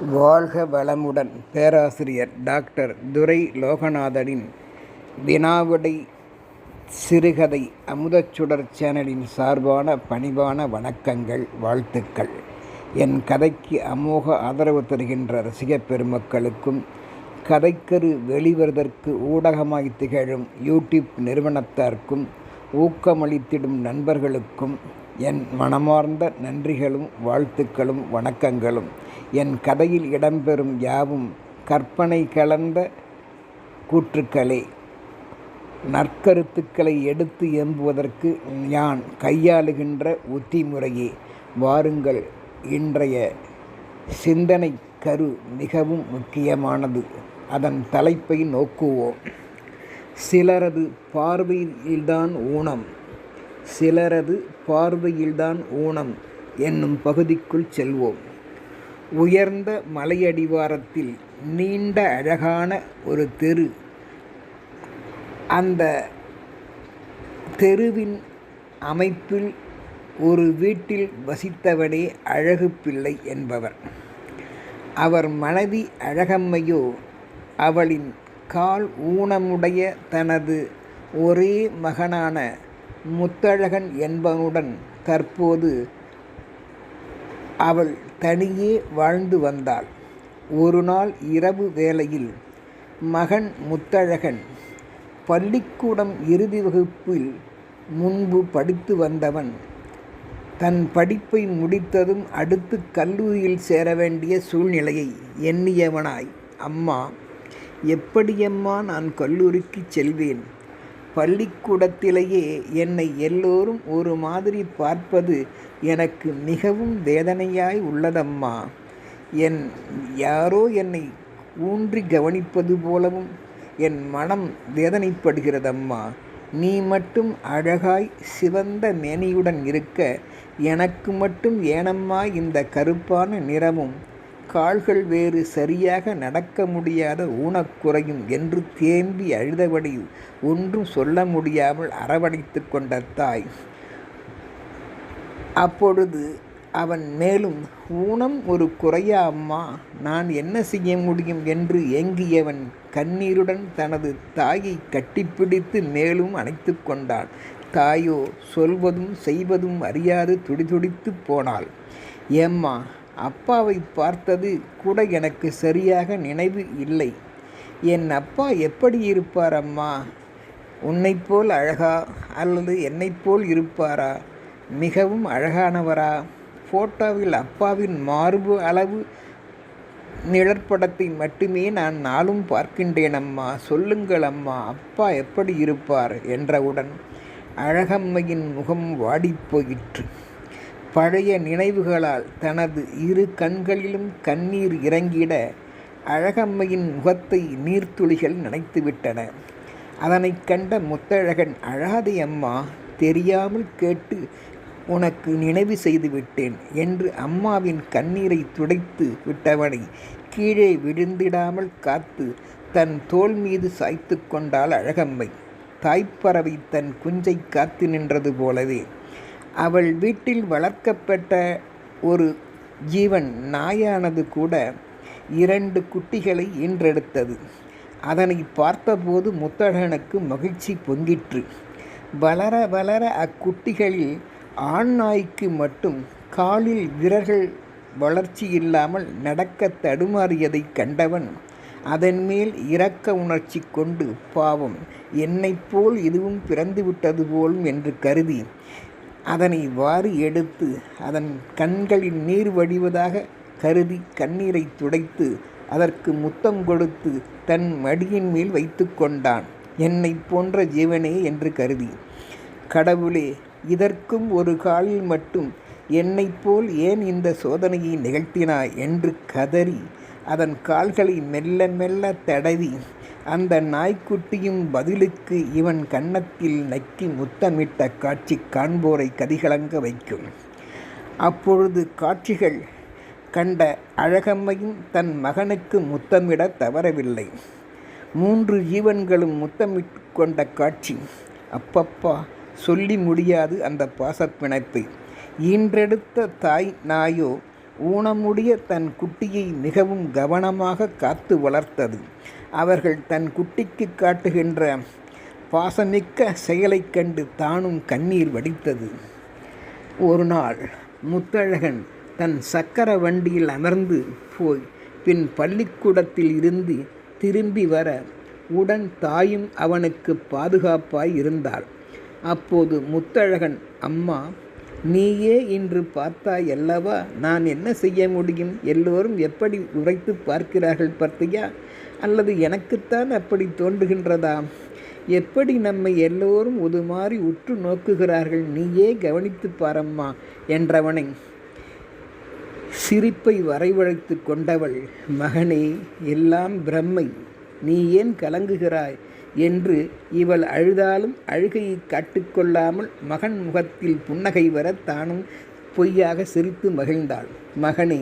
வாழ்க வளமுடன் பேராசிரியர் டாக்டர் துரை லோகநாதனின் வினாவிடை சிறுகதை அமுதச்சுடர் சேனலின் சார்பான பணிவான வணக்கங்கள் வாழ்த்துக்கள். என் கதைக்கு அமோக ஆதரவு தருகின்ற ரசிகப் பெருமக்களுக்கும் கதைக்கரு வெளிவருவதற்கு ஊடகமாய் திகழும் யூடியூப் நிறுவனத்தார்க்கும் ஊக்கமளித்திடும் நண்பர்களுக்கும் என் மனமார்ந்த நன்றிகளும் வாழ்த்துக்களும் வணக்கங்களும். என் கதையில் இடம்பெறும் யாவும் கற்பனை கலந்த கூற்றுக்களே. நற்கருத்துக்களை எடுத்து எம்புவதற்கு நான் கையாளுகின்ற உத்தி முறையே வாருங்கள் இன்றைய சிந்தனை கரு மிகவும் முக்கியமானது. அதன் தலைப்பை நோக்குவோம். சிலரது பார்வையில்தான் ஊனம். சிலரது பார்வையில்தான் ஊனம். என்னும் பகுதிக்குள் செல்வோம். உயர்ந்த மலையடிவாரத்தில் நீண்ட அழகான ஒரு தெரு. அந்த தெருவின் அமைப்பில் ஒரு வீட்டில் வசித்தவனே அழகு பிள்ளை என்பவர். அவர் மனைவி அழகம்மையோ அவளின் கால் ஊனமுடைய தனது ஒரே மகனான முத்தழகன் என்பவனுடன் தற்போது அவள் தனியே வாழ்ந்து வந்தாள். ஒரு நாள் இரவு வேளையில் மகன் முத்தழகன் பள்ளிக்கூடம் இறுதி வகுப்பில் முன்பு படித்து வந்தவன். தன் படிப்பை முடித்ததும் அடுத்து கல்லூரியில் சேர வேண்டிய சூழ்நிலையை எண்ணியவனாய். அம்மா எப்படியம்மா நான் கல்லூரிக்கு செல்வேன்? பள்ளிக்கூடத்திலேயே என்னை எல்லோரும் ஒரு மாதிரி பார்ப்பது எனக்கு மிகவும் வேதனையாய் உள்ளதம்மா. என் யாரோ என்னை ஊன்றி கவனிப்பது போலவும் என் மனம் வேதனைப்படுகிறதம்மா. நீ மட்டும் அழகாய் சிவந்த மேனியுடன் இருக்க எனக்கு மட்டும் ஏனம்மா இந்த கருப்பான நிறமும். கால்கள் வேறு சரியாக நடக்க முடியாத ஊனக்குறையும் என்று தேம்பி அழுதபடி ஒன்றும் சொல்ல முடியாமல் அரவணைத்து கொண்ட தாய். அப்பொழுது அவன் மேலும் ஊனம் ஒரு குறையா அம்மா. நான் என்ன செய்ய முடியும்? என்று ஏங்கியவன் கண்ணீருடன் தனது தாயை கட்டிப்பிடித்து மேலும் அணைத்து கொண்டான். தாயோ சொல்வதும் செய்வதும் அறியாது துடிதுடித்து போனாள். ஏம்மா அப்பாவை பார்த்தது கூட எனக்கு சரியாக நினைவு இல்லை. என் அப்பா எப்படி இருப்பார் அம்மா? உன்னைப்போல் அழகா அல்லது என்னைப்போல் இருப்பாரா? மிகவும் அழகானவரா. ஃபோட்டோவில் அப்பாவின் மார்பு அளவு நிழற்படத்தை மட்டுமே நான் நாளும் பார்க்கின்றேன் அம்மா சொல்லுங்கள் அம்மா அப்பா எப்படி இருப்பார்? என்றவுடன் அழகம்மையின் முகம் வாடிப்போயிற்று. பழைய நினைவுகளால் தனது இரு கண்களிலும் கண்ணீர் இறங்கிட அழகம்மையின் முகத்தை நீர்த்துளிகள் நினைத்துவிட்டன. அதனை கண்ட முத்தழகன் அழாதே அம்மா தெரியாமல் கேட்டு உனக்கு நினைவு செய்து விட்டேன் என்று அம்மாவின் கண்ணீரை துடைத்து விட்டவனை கீழே விழுந்திடாமல் காத்து தன் தோல் மீது சாய்த்து கொண்டாள் அழகம்மை. தாய்ப்பறவை தன் குஞ்சை காத்து நின்றது போலவே அவள் வீட்டில் வளர்க்கப்பட்ட ஒரு ஜீவன் நாயானது கூட இரண்டு குட்டிகளை ஈன்றெடுத்தது. அதனை பார்த்தபோது முத்தழகனுக்கு மகிழ்ச்சி பொங்கிற்று. வளர வளர அக்குட்டிகளில் ஆண் நாய்க்கு மட்டும் காலில் விரல்கள் வளர்ச்சி இல்லாமல் நடக்க தடுமாறியதை கண்டவன் அதன் மேல் இரக்க உணர்ச்சி கொண்டு பாவம் என்னைப் போல் இதுவும் பிறந்துவிட்டது போலும் என்று கருதி அதனை வாரி எடுத்து அதன் கண்களில் நீர் வடிவதாக கருதி கண்ணீரை துடைத்து அதற்கு முத்தம் கொடுத்து தன் மடியின் மேல் வைத்து கொண்டான். என்னை போன்ற ஜீவனே என்று கருதி கடவுளே இதற்கும் ஒரு காலில் மட்டும் என்னைப் போல் ஏன் இந்த சோதனையை நிகழ்த்தினாய் என்று கதறி அதன் கால்களை மெல்ல மெல்ல தடவி அந்த நாய்க்குட்டியும் பதிலுக்கு இவன் கன்னத்தில் நக்கி முத்தமிட்ட காட்சி காண்போரை கதிகலங்க வைக்கும். அப்பொழுது காட்சிகள் கண்ட அழகம்மையும் தன் மகனுக்கு முத்தமிட தவறவில்லை. மூன்று ஜீவன்களும் முத்தமிட்டு கொண்ட காட்சி. அப்பப்பா சொல்லி முடியாது அந்த பாசப்பிணைப்பை ஈன்றெடுத்த தாய் நாயோ ஊனமுடைய தன் குட்டியை மிகவும் கவனமாக காத்து வளர்த்தது. அவர்கள் தன் குட்டிக்கு காட்டுகின்ற பாசமிக்க செயலைக் கண்டு தானும் கண்ணீர் வடித்தது. ஒரு நாள் முத்தழகன் தன் சக்கர வண்டியில் அமர்ந்து போய் பின் பள்ளிக்கூடத்தில் இருந்து திரும்பி வர உடன் தாயும் அவனுக்கு பாதுகாப்பாய் இருந்தாள். அப்போது முத்தழகன் அம்மா நீயே இன்று பார்த்தாய் அல்லவா நான் என்ன செய்ய முடியும்? எல்லோரும் எப்படி உரைத்து பார்க்கிறார்கள் பார்த்தியா? அல்லது எனக்குத்தான் அப்படி தோன்றுகின்றதா? எப்படி நம்மை எல்லோரும் உதுமாறி உற்று நோக்குகிறார்கள்? நீயே கவனித்து பாரம்மா என்றவனை சிரிப்பை வரைவழைத்து கொண்டவள் மகனே எல்லாம் பிரம்மை. நீ ஏன் கலங்குகிறாய்? என்று இவள் அழுதாலும் அழுகையை காட்டுக்கொள்ளாமல் மகன் முகத்தில் புன்னகை வர தானும் பொய்யாக சிரித்து மகிழ்ந்தாள். மகனே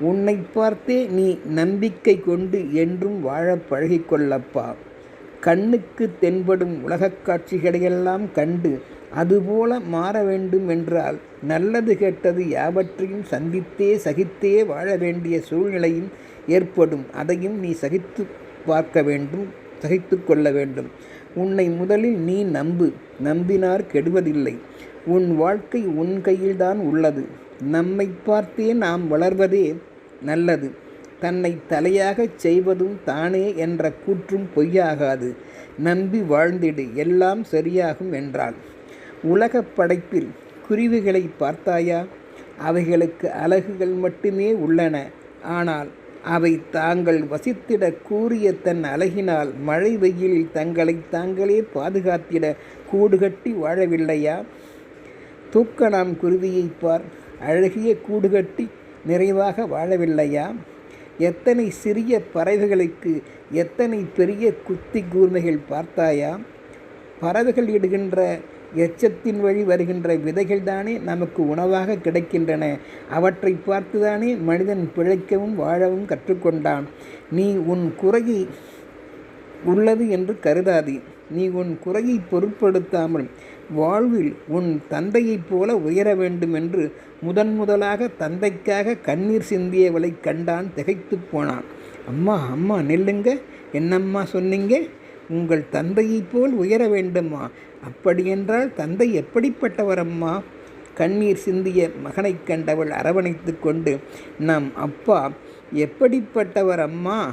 உன்னை பார்த்தே நீ நம்பிக்கை கொண்டு என்றும் வாழ பழகிக்கொள்ளப்பா. கண்ணுக்கு தென்படும் உலகக் காட்சிகளையெல்லாம் கண்டு அதுபோல மாற வேண்டும் என்றால் நல்லது கெட்டது யாவற்றையும் சந்தித்தே சகித்தே வாழ வேண்டிய சூழ்நிலையும் ஏற்படும். அதையும் நீ சகித்து பார்க்க வேண்டும். தகைத்து கொள்ள வேண்டும். உன்னை முதலில் நீ நம்பு. நம்பினார் கெடுவதில்லை. உன் வாழ்க்கை உன் கையில்தான் உள்ளது. நம்மை பார்த்தே நாம் வளர்வதே நல்லது. தன்னை தலையாகச் செய்வதும் தானே என்ற கூற்றும் பொய்யாகாது. நம்பி வாழ்ந்திடு. எல்லாம் சரியாகும் என்றாள். உலகப் படைப்பில் குருவிகளை பார்த்தாயா? அவைகளுக்கு அலகுகள் மட்டுமே உள்ளன. ஆனால் அவை தாங்கள் வசித்திட கூறிய தன் அழகினால் மழை வெயிலில் தங்களை தாங்களே பாதுகாத்திட கூடுகட்டி வாழவில்லையா? தூக்கணாம் குருவியைப் பார் அழகிய கூடுகட்டி நிறைவாக வாழவில்லையா? எத்தனை சிறிய பறவைகளுக்கு எத்தனை பெரிய குத்தி கூர்மைகள் பார்த்தாயா? பறவைகள் இடுகின்ற எச்சத்தின் வழி வருகின்ற விதைகள் தானே நமக்கு உணவாக கிடைக்கின்றன. அவற்றை பார்த்துதானே மனிதன் பிழைக்கவும் வாழவும் கற்றுக்கொண்டான். நீ உன் குறையை உள்ளது என்று கருதாதே. நீ உன் குறையை பொருட்படுத்தாமல் வாழ்வில் உன் தந்தையைப் போல உயர வேண்டும் என்று முதன் முதலாக தந்தைக்காக கண்ணீர் சிந்தியவளை கண்டான் திகைத்து போனான். அம்மா அம்மா நெல்லுங்க. என்னம்மா சொன்னீங்க? உங்கள் தந்தையைப் போல் உயர வேண்டுமா? அப்படியென்றால் தந்தை எப்படிப்பட்டவர் அம்மா கண்ணீர் சிந்திய மகனைக் கண்டவள் அரவணைத்து கொண்டு நம் அப்பா எப்படிப்பட்டவர் அம்மா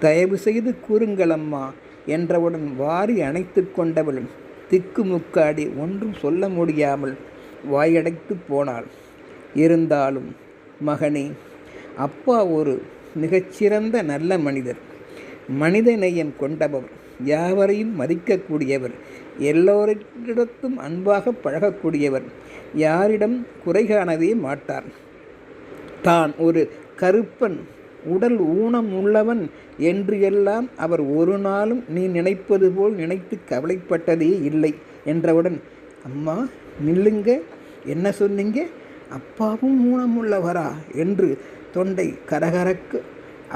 தயவு செய்து கூறுங்கள் அம்மா என்றவுடன் வாரி அணைத்து கொண்டவள் திக்குமுக்காடி ஒன்றும் சொல்ல முடியாமல் வாயடைத்து போனாள். இருந்தாலும் மகனே அப்பா ஒரு மிகச்சிறந்த நல்ல மனிதர். மனித நேயம் கொண்டவர் யாவரையும் மதிக்கக்கூடியவர் எல்லோரிடத்தும் அன்பாக பழகக்கூடியவர் யாரிடம் குறை காணவே மாட்டார். தான் ஒரு கருப்பன் உடல் ஊனம் உள்ளவன் என்று எல்லாம் அவர் ஒரு நாளும் நீ நினைப்பது போல் நினைத்து கவலைப்பட்டதே இல்லை என்றவுடன் அம்மா நில்லுங்க என்ன சொன்னீங்க? அப்பாவும் ஊனமுள்ளவரா? என்று தொண்டை கரகரக்கு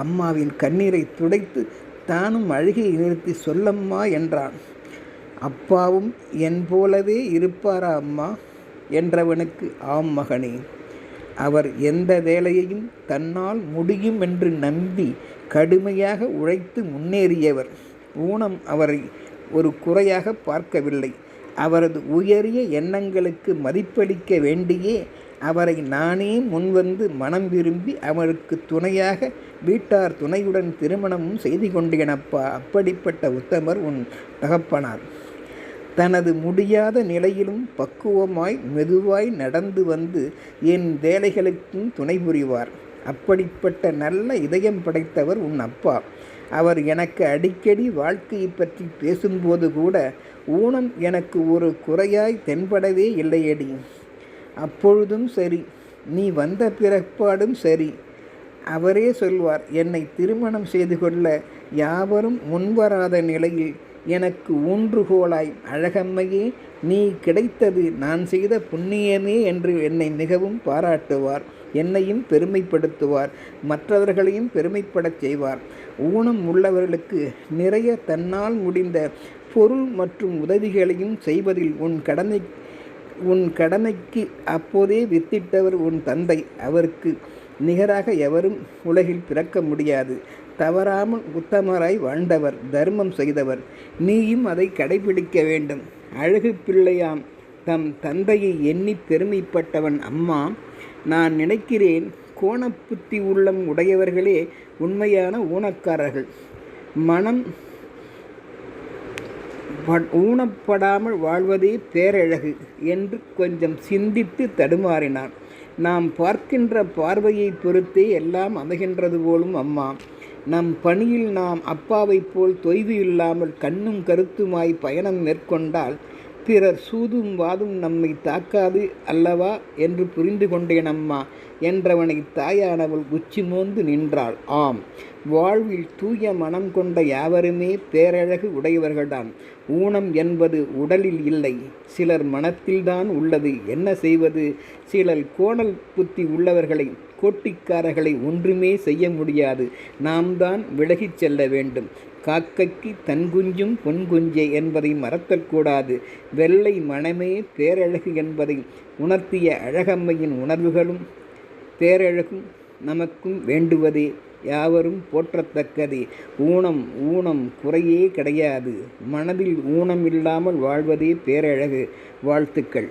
அம்மாவின் கண்ணீரை துடைத்து தானும் அழுகையை நிறுத்தி சொல்லம்மா என்றான். அப்பாவும் என் போலவே இருப்பாரா அம்மா? என்றவனுக்கு ஆம் மகனே அவர் எந்த வேலையையும் தன்னால் முடியும் என்று நம்பி கடுமையாக உழைத்து முன்னேறியவர். ஊனம் அவரை ஒரு குறையாக பார்க்கவில்லை. அவரது உயரிய எண்ணங்களுக்கு மதிப்பளிக்க வேண்டியே அவரை நானே முன்வந்து மனம் விரும்பி அவருக்கு துணையாக வீட்டார் துணையுடன் திருமணமும் செய்து கொண்டேனப்பா. அப்படிப்பட்ட உத்தமர் உன் தகப்பனார். தனது முடியாத நிலையிலும் பக்குவமாய் மெதுவாய் நடந்து வந்து என் வேலைகளுக்கும் துணை புரிவார். அப்படிப்பட்ட நல்ல இதயம் படைத்தவர் உன் அப்பா. அவர் எனக்கு அடிக்கடி வாழ்க்கையை பற்றி பேசும்போது கூட ஊனம் எனக்கு ஒரு குறையாய் தென்படவே இல்லையடி. அப்பொழுதும் சரி நீ வந்த பிறப்பாடும் சரி. அவரே சொல்வார் என்னை திருமணம் செய்து கொள்ள யாவரும் முன்வராத நிலையில் எனக்கு ஊன்றுகோலாய் அழகம்மையே நீ கிடைத்தது நான் செய்த புண்ணியமே என்று என்னை மிகவும் பாராட்டுவார். என்னையும் பெருமைப்படுத்துவார். மற்றவர்களையும் பெருமைப்படச் செய்வார். ஊனம் உள்ளவர்களுக்கு நிறைய தன்னால் முடிந்த பொருள் மற்றும் உதவிகளையும் செய்வதில் உன் கடமை உன் கடமைக்கு அப்போதே வித்திட்டவர் உன் தந்தை. அவருக்கு நிகராக எவரும் உலகில் பிறக்க முடியாது. தவறாமல் உத்தமராய் வாழ்ந்தவர் தர்மம் செய்தவர். நீயும் அதை கடைபிடிக்க வேண்டும். அழகு பிள்ளையாம் தம் தந்தையை எண்ணி பெருமைப்பட்டவன் அம்மா. நான் நினைக்கிறேன் கோணப்புத்தி உள்ளம் உடையவர்களே உண்மையான ஊனக்காரர்கள். மனம் ஊனப்படாமல் வாழ்வதே பேரழகு என்று கொஞ்சம் சிந்தித்து தடுமாறினான். நாம் பார்க்கின்ற பார்வையை பொறுத்தே எல்லாம் அமைகின்றது போலும் அம்மா. நம் பணியில் நாம் அப்பாவைப் போல் தொய்வு இல்லாமல் கண்ணும் கருத்துமாய் பயணம் மேற்கொண்டால் பிறர் சூதும் வாதும் நம்மை தாக்காது அல்லவா என்று புரிந்து கொண்டேன் அம்மா என்றவனை தாயானவள் உச்சி மோந்து நின்றாள். ஆம். வாழ்வில் தூய மனம் கொண்ட யாவருமே பேரழகு உடையவர்கள்தான் ஊனம் என்பது உடலில் இல்லை சிலர் மனத்தில்தான் உள்ளது. என்ன செய்வது? சிலர் கோணல் புத்தி உள்ளவர்களை கோட்டிக்காரர்களை ஒன்றுமே செய்ய முடியாது. நாம் தான் விலகிச் செல்ல வேண்டும். காக்கைக்கு தன் குஞ்சும் பொன் குஞ்சே என்பதை மறத்தக்கூடாது வெள்ளை மனமே பேரழகு என்பதை உணர்த்திய அழகம்மையின் உணர்வுகளும் பேரழகும் நமக்கும் வேண்டுவதே. யாவரும் போற்றத்தக்கது. ஊனம் ஊனம் குறையே கிடையாது. மனதில் ஊனம் இல்லாமல் வாழ்வதே பேரழகு. வாழ்த்துக்கள்.